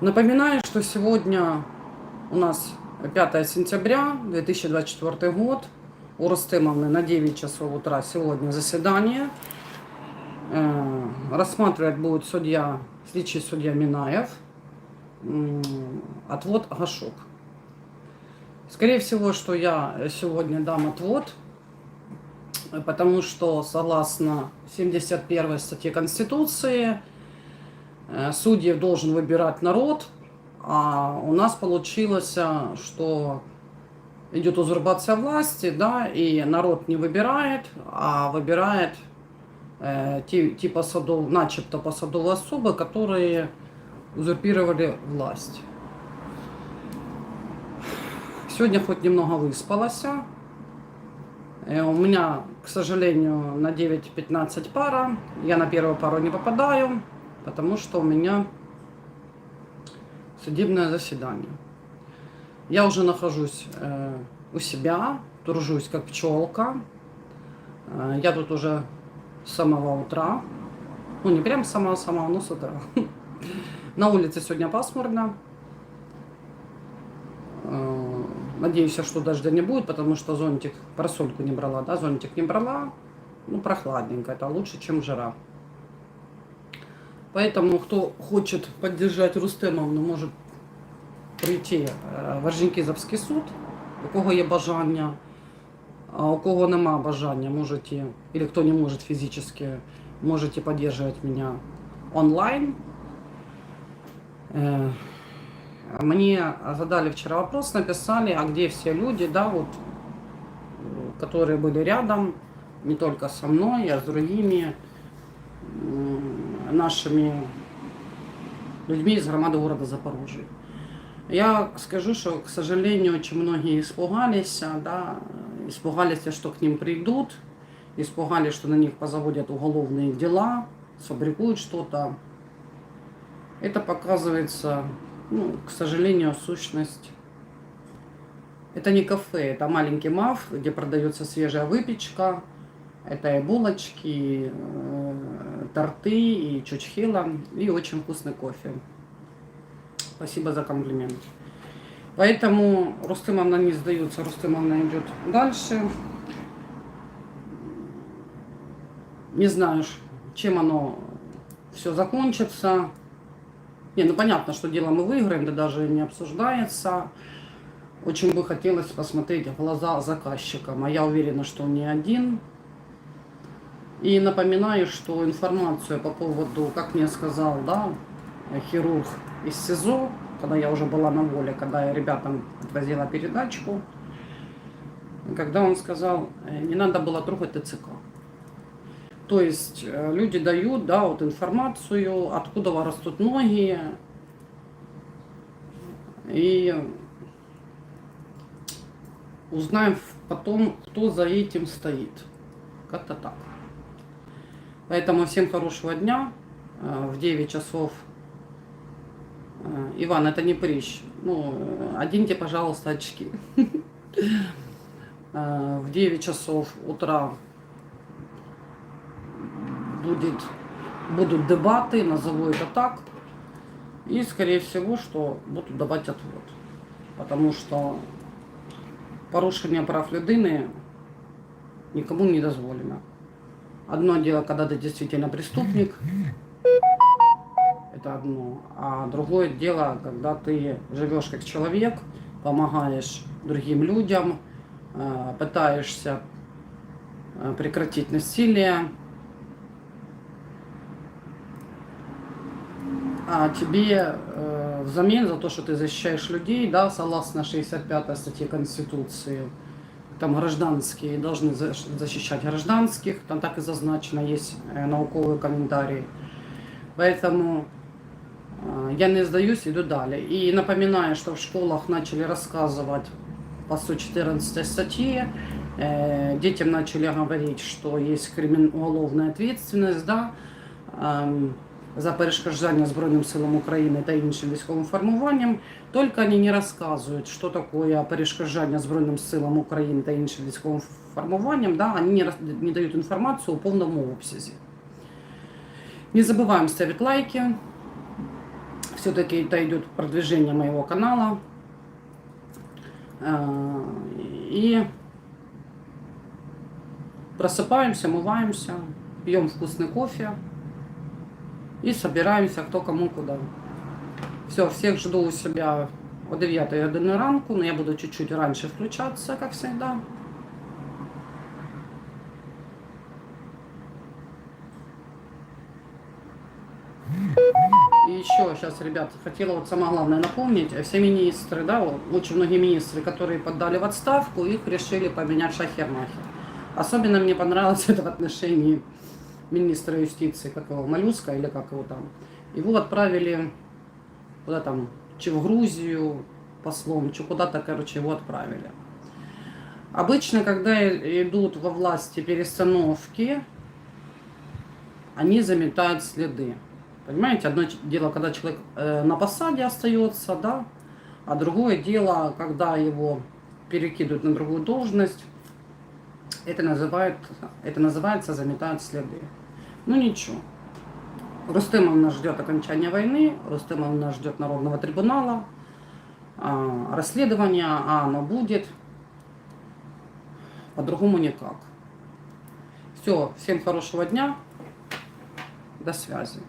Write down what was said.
Напоминаю, что сегодня у нас 5 сентября 2024 год. У Рустемовны на 9 часов утра сегодня заседание. Э, Рассматривать будет судья, слідчий судья Минаев, отвод Гашук. Скорее всего, что я сегодня дам отвод, потому что согласно 71 статье Конституции судьев должен выбирать народ, а у нас получилось, а, что идет узурпация власти, да, и народ не выбирает, а выбирает э, те, те посадов, начебто посадовые особы, которые узурпировали власть. Сегодня хоть немного выспалась. Э, У меня, к сожалению, на 9.15 пара. Я на первую пару не попадаю, потому что у меня судебное заседание. Я уже нахожусь э, у себя, тружусь как пчелка. Э, я тут уже с самого утра. Ну, не прям с самого-самого, но с утра. На улице сегодня пасмурно. Э, Надеюсь, что дождя не будет, потому что зонтик, парасольку не брала, да, зонтик не брала. Ну, прохладненько, это лучше, чем жара. Поэтому, кто хочет поддержать Рустемовну, может прийти е, в Орджонікізовський суд, у кого є бажання, а у кого нема бажання, можете, или кто не может физически, можете поддерживать меня онлайн. Э, Мне задали вчера вопрос, написали, а где все люди, да, вот, э, которые были рядом, не только со мной, а с другими м, нашими людьми из громады города Запорожья. Я скажу, что, к сожалению, очень многие испугались, а, да, испугались, что к ним придут, испугались, что на них позаводят уголовные дела, сфабрикуют что-то. Это показывается, ну, к сожалению, сущность. Это не кафе, это маленький маф, где продается свежая выпечка, это и булочки, э, торты, и чучхила, и очень вкусный кофе. Спасибо за комплимент. Поэтому Рустемовна не сдается, Рустемовна идет дальше. Не знаю, чем оно все закончится. Не, ну понятно, что дело мы выиграем, да даже не обсуждается. Очень бы хотелось посмотреть в глаза заказчикам, а я уверена, что он не один. И напоминаю, что информацию по поводу, как мне сказал, да, хирург из СИЗО, когда я уже была на воле, когда я ребятам отвозила передачку, когда он сказал, э, не надо было трогать ТЦК. То есть э, люди дают, да, вот информацию, откуда растут ноги, и узнаем потом, кто за этим стоит. Как-то так. Поэтому всем хорошего дня. Э, В 9 часов. Э, Иван, это не прыщ. Ну, э, оденьте, пожалуйста, очки. В 9 часов утра будет, будут дебаты, назову это так. И, скорее всего, что будут давать отвод. Потому что порушение прав людини никому не дозволено. Одно дело, когда ты действительно преступник, это одно. А другое дело, когда ты живешь как человек, помогаешь другим людям, э, пытаешься э, прекратить насилие, а тебе э, взамен за то, что ты защищаешь людей, да, согласно 65 статье Конституции, там гражданские должны за- защищать гражданских, там так и зазначено, есть э, науковые комментарии. Поэтому э, я не сдаюсь, иду далее. И напоминаю, что в школах начали рассказывать по 114 статье, э, детям начали говорить, что есть уголовная ответственность, да, ем, за перешкоджання Збройним силам України та іншим військовим формуванням, тільки вони не розказують, що таке перешкоджання Збройним силам України та іншим військовим формуванням, да, вони не, роз- не дають інформацію у повному обсязі. Не забуваємо ставити лайки. Все-таки это идет продвижение моего канала. Э, И просыпаемся, мываемся, пьем вкусный кофе И собираемся кто кому куда. Все, всех жду у себя о 9 години ранку, но я буду чуть-чуть раньше включаться, как всегда. И еще сейчас, ребят, хотела вот самое главное напомнить, все министры, да, очень многие министры, которые поддали в отставку, их решили поменять шахермахер. Особенно мне понравилось это в отношении министра юстиции, как его, Малюска или как его там. Его отправили куда там, чи в Грузию послом, чи куда-то, короче, его отправили. Обычно, когда идут во власти перестановки, они заметают следы. Понимаете, одно дело, когда человек э, на посаде остается, да, а другое дело, когда его перекидывают на другую должность, это, называют, это называется заметают следы. Ну ничего. Рустемов нас ждет окончания войны, Рустемов нас ждет Народного трибунала, расследование, а оно будет. По-другому никак. Все, всем хорошего дня. До связи.